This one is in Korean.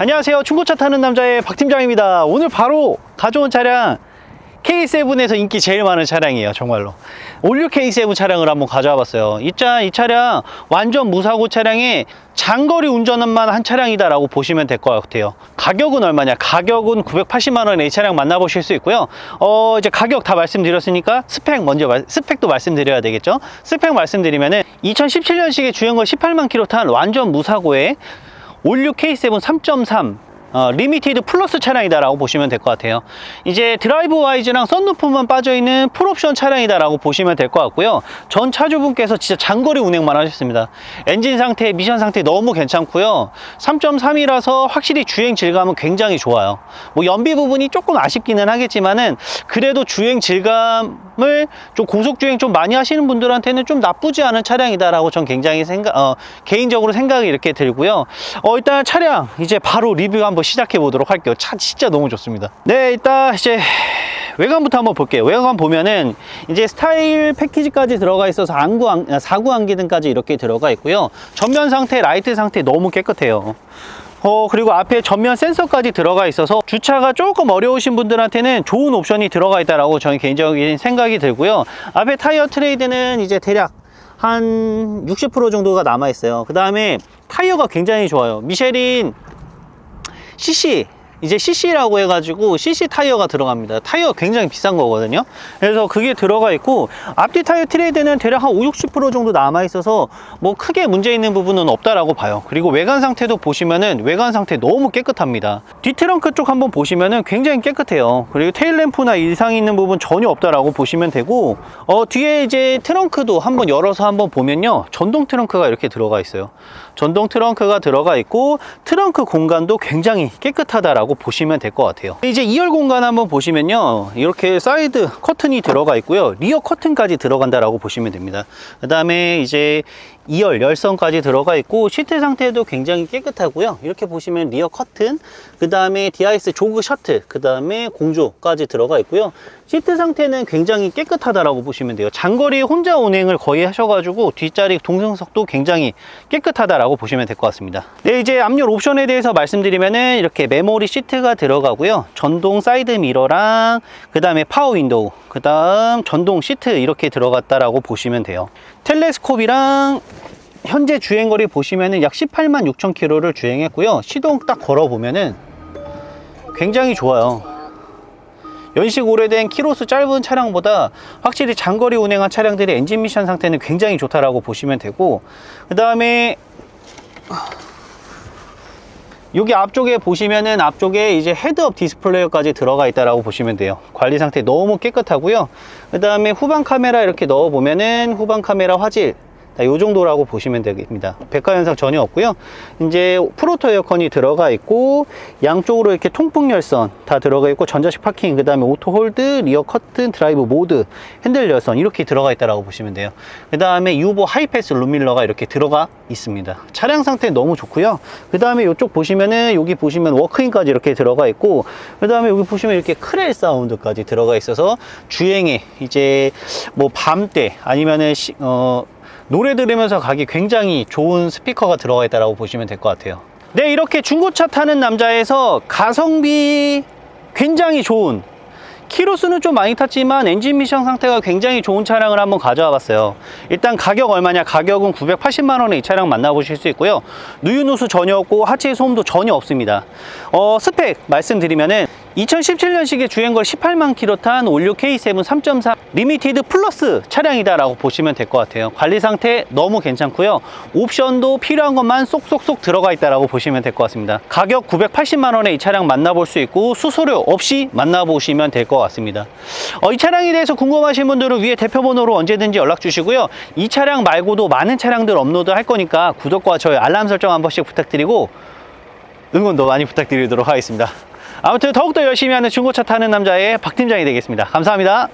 안녕하세요. 중고차 타는 남자의 박 팀장입니다. 오늘 바로 가져온 차량 K7에서 인기 제일 많은 차량이에요. 정말로. 올류 K7 차량을 한번 가져와 봤어요. 이 차 이 차량 완전 무사고 차량에 장거리 운전만 한 차량이다 라고 보시면 될 것 같아요. 가격은 얼마냐? 가격은 980만 원에 이 차량 만나보실 수 있고요. 어, 이제 가격 다 말씀드렸으니까 스펙 먼저 말- 스펙도 말씀드려야 되겠죠? 스펙 말씀드리면은 2017년식의 주행거리 18만 킬로 탄 완전 무사고에 올류 K7 3.3 어, 리미티드 플러스 차량이다라고 보시면 될 것 같아요. 이제 드라이브 와이즈랑 썬루프만 빠져있는 풀옵션 차량이다라고 보시면 될 것 같고요. 전 차주분께서 진짜 장거리 운행만 하셨습니다. 엔진 상태, 미션 상태 너무 괜찮고요. 3.3이라서 확실히 주행 질감은 굉장히 좋아요. 뭐 연비 부분이 조금 아쉽기는 하겠지만은 그래도 주행 질감을 좀 고속 주행 좀 많이 하시는 분들한테는 좀 나쁘지 않은 차량이다라고 전 굉장히 생각 어, 개인적으로 생각이 이렇게 들고요. 어, 일단 차량 이제 바로 리뷰 한번 시작해 보도록 할게요. 차 진짜 너무 좋습니다. 네, 일단 이제 외관부터 한번 볼게요. 외관 보면은 이제 스타일 패키지까지 들어가 있어서 안구, 안, 사구 안기 등까지 이렇게 들어가 있고요. 전면 상태, 라이트 상태 너무 깨끗해요. 어, 그리고 앞에 전면 센서까지 들어가 있어서 주차가 조금 어려우신 분들한테는 좋은 옵션이 들어가 있다라고 저는 개인적인 생각이 들고요. 앞에 타이어 트레이드는 이제 대략 한 60% 정도가 남아 있어요. 그 다음에 타이어가 굉장히 좋아요. 미쉐린 Sisi. 이제 CC라고 해가지고 CC 타이어가 들어갑니다. 타이어 굉장히 비싼 거거든요. 그래서 그게 들어가 있고 앞뒤 타이어 트레이드는 대략 한 5, 60% 정도 남아 있어서 뭐 크게 문제 있는 부분은 없다라고 봐요. 그리고 외관 상태도 보시면은 외관 상태 너무 깨끗합니다. 뒤 트렁크 쪽 한번 보시면은 굉장히 깨끗해요. 그리고 테일 램프나 이상 있는 부분 전혀 없다라고 보시면 되고 어 뒤에 이제 트렁크도 한번 열어서 한번 보면요. 전동 트렁크가 이렇게 들어가 있어요. 전동 트렁크가 들어가 있고 트렁크 공간도 굉장히 깨끗하다라고 보시면 될 것 같아요. 이제 2열 공간 한번 보시면요. 이렇게 사이드 커튼이 들어가 있고요. 리어 커튼까지 들어간다 라고 보시면 됩니다. 그 다음에 이제 2열 열선까지 들어가 있고 시트 상태도 굉장히 깨끗하고요. 이렇게 보시면 리어 커튼, 그 다음에 DIS 조그 셔틀, 그 다음에 공조까지 들어가 있고요. 시트 상태는 굉장히 깨끗하다라고 보시면 돼요. 장거리 혼자 운행을 거의 하셔가지고 뒷자리 동승석도 굉장히 깨끗하다라고 보시면 될 것 같습니다. 네, 이제 앞열 옵션에 대해서 말씀드리면은 이렇게 메모리 시트가 들어가고요. 전동 사이드 미러랑 그 다음에 파워 윈도우, 그 다음 전동 시트 이렇게 들어갔다라고 보시면 돼요. 텔레스콥이랑 현재 주행거리 보시면은 약 18만 6천 킬로를 주행했고요. 시동 딱 걸어보면은 굉장히 좋아요. 연식 오래된 키로수 짧은 차량보다 확실히 장거리 운행한 차량들의 엔진 미션 상태는 굉장히 좋다라고 보시면 되고 그 다음에 여기 앞쪽에 보시면은 앞쪽에 이제 헤드업 디스플레이까지 들어가 있다라고 보시면 돼요. 관리 상태 너무 깨끗하고요. 그 다음에 후방 카메라 이렇게 넣어 보면은 후방 카메라 화질 이 정도라고 보시면 됩니다. 백화 현상 전혀 없고요. 이제 프로토 에어컨이 들어가 있고 양쪽으로 이렇게 통풍 열선 다 들어가 있고 전자식 파킹 그다음에 오토 홀드, 리어 커튼, 드라이브 모드, 핸들 열선 이렇게 들어가 있다라고 보시면 돼요. 그다음에 유보 하이패스 룸밀러가 이렇게 들어가 있습니다. 차량 상태 너무 좋고요. 그다음에 이쪽 보시면은 여기 보시면 워크인까지 이렇게 들어가 있고 그다음에 여기 보시면 이렇게 크렐 사운드까지 들어가 있어서 주행에 이제 뭐 밤때 아니면은 시- 어 노래 들으면서 가기 굉장히 좋은 스피커가 들어가 있다고 보시면 될 것 같아요. 네, 이렇게 중고차 타는 남자에서 가성비 굉장히 좋은 키로수는 좀 많이 탔지만 엔진 미션 상태가 굉장히 좋은 차량을 한번 가져와 봤어요. 일단 가격 얼마냐? 가격은 980만 원에 이 차량 만나보실 수 있고요. 누유누수 전혀 없고 하체 소음도 전혀 없습니다. 어, 스펙 말씀드리면은 2017년식의 주행거리 18만 킬로 탄 올류 K7 3.3 리미티드 플러스 차량이다라고 보시면 될 것 같아요. 관리 상태 너무 괜찮고요. 옵션도 필요한 것만 쏙쏙쏙 들어가 있다라고 보시면 될 것 같습니다. 가격 980만 원에 이 차량 만나볼 수 있고 수수료 없이 만나보시면 될 것 같습니다. 어, 이 차량에 대해서 궁금하신 분들은 위에 대표번호로 언제든지 연락 주시고요. 이 차량 말고도 많은 차량들 업로드 할 거니까 구독과 저희 알람 설정 한 번씩 부탁드리고 응원도 많이 부탁드리도록 하겠습니다. 아무튼 더욱더 열심히 하는 중고차 타는 남자의 박 팀장이 되겠습니다. 감사합니다.